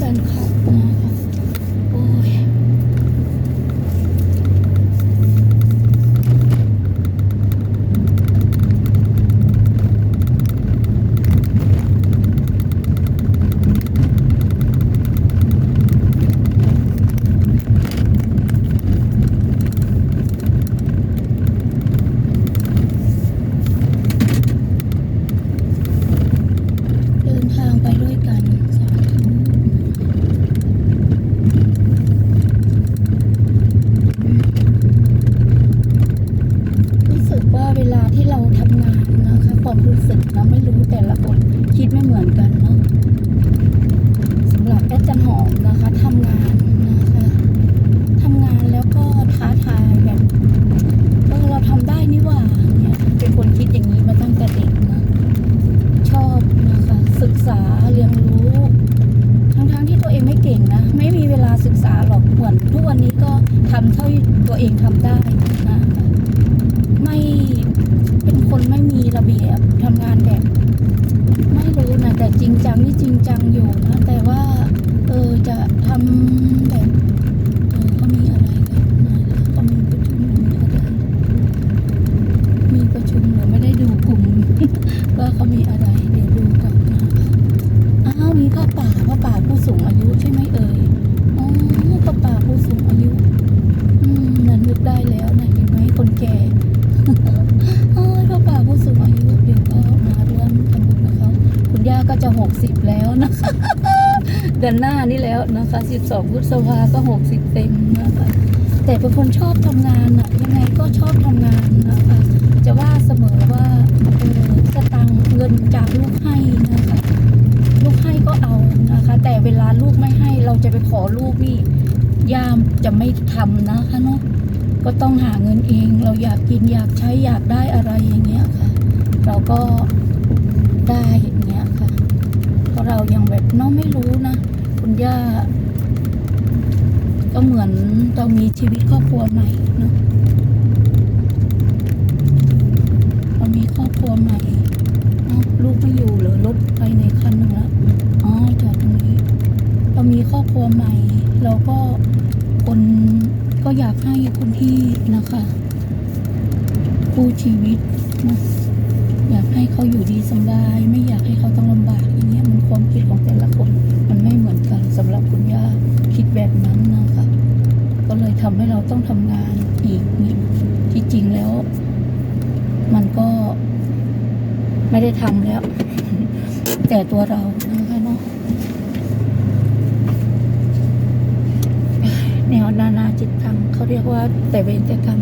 ฟนคลับนะคะโอ้ย เดินทางไปด้วยกันสาธุรู้สึกว่าเวลาที่เราทำงานนะคะ ความ รู้สึกนะไม่รู้แต่ละคนคิดไม่เหมือนกันเนาะสำหรับแอดจันหอมนะคะทำงานนะคะทำงานแล้วก็ท้าทายแบบเออเราทำได้นี่หว่าเนี่ยเป็นคนคิดอย่างนี้มาตั้งแต่เด็กนะชอบนะคะศึกษาเรียนรู้ ทั้งๆที่ตัวเองไม่เก่งนะ ไม่มีเวลาศึกษาหรอกเหมือนทุกวันนี้ก็ทำเท่าที่ตัวเองทำได้นะไม่เป็นคนไม่มีระเบียบทำงานแบบ ไม่รู้นะแต่ จริงจังอยู่นะ แต่ว่าเออจะทำแบบเออเขามีอะไรกันนะคะเขามีประชุมหรือมีอะไร มีประชุมหรือไม่ได้ดูกลุ่ม ว่าเขามีอะไร เดี๋ยวดูก่อนนะคะอ้าวมีพ่อป่าพ่อป่าผู้สูงอายุใช่ไหมเอ่ยอ๋อพ่อป่าผู้สูงอายุ อืมนั่นนึกได้แล้วนะเห็นไหมคนแก่ โอ้ยพ่อป่าผู้สูงอายุเดี๋ยวก็มาร่วมทำบุญกับเขาคุณย่าก็จะหกสิบแล้วนะคะ เดือนหน้านี่แล้วนะคะสิบสองพฤษภาก็หกสิบเต็มนะคะแต่เป็นคนชอบทำงานอะยังไงก็ชอบทำงานนะคะจะว่าเสมอว่าเออสตังเงินจากลูกให้นะคะลูกให้ก็เอานะคะ แต่เวลาลูกไม่ให้เราจะไปขอลูกนี่ยามจะไม่ทำนะคะเนาะก็ต้องหาเงินเอง เราอยากกินอยากใช้อยากได้อะไรอย่างเงี้ยค่ะ เราก็ได้ เรายังแบบน้องไม่รู้นะ คุณย่า ก็เหมือนเรามีชีวิตครอบครัวใหม่เนาะเรามีครอบครัวใหม่ลูกไม่อยู่หรือรถไปในคันหนึ่งแล้วอ๋อจอดตรงนี้ เรามีครอบครัวใหม่ เราก็คนก็อยากให้คนที่นะคะคู่ชีวิตนะอยากให้เขาอยู่ดีสบาย ไม่อยากให้เขาต้องลำบากอย่างเงี้ยมันควา ทำให้เราต้องทำงานอีกที่จริงแล้ว มันก็ไม่ได้ทำแล้ว แต่ตัวเรานะคะเนาะแนวนานาจิตตังเขาเรียกว่าแต่เวรแต่กรรม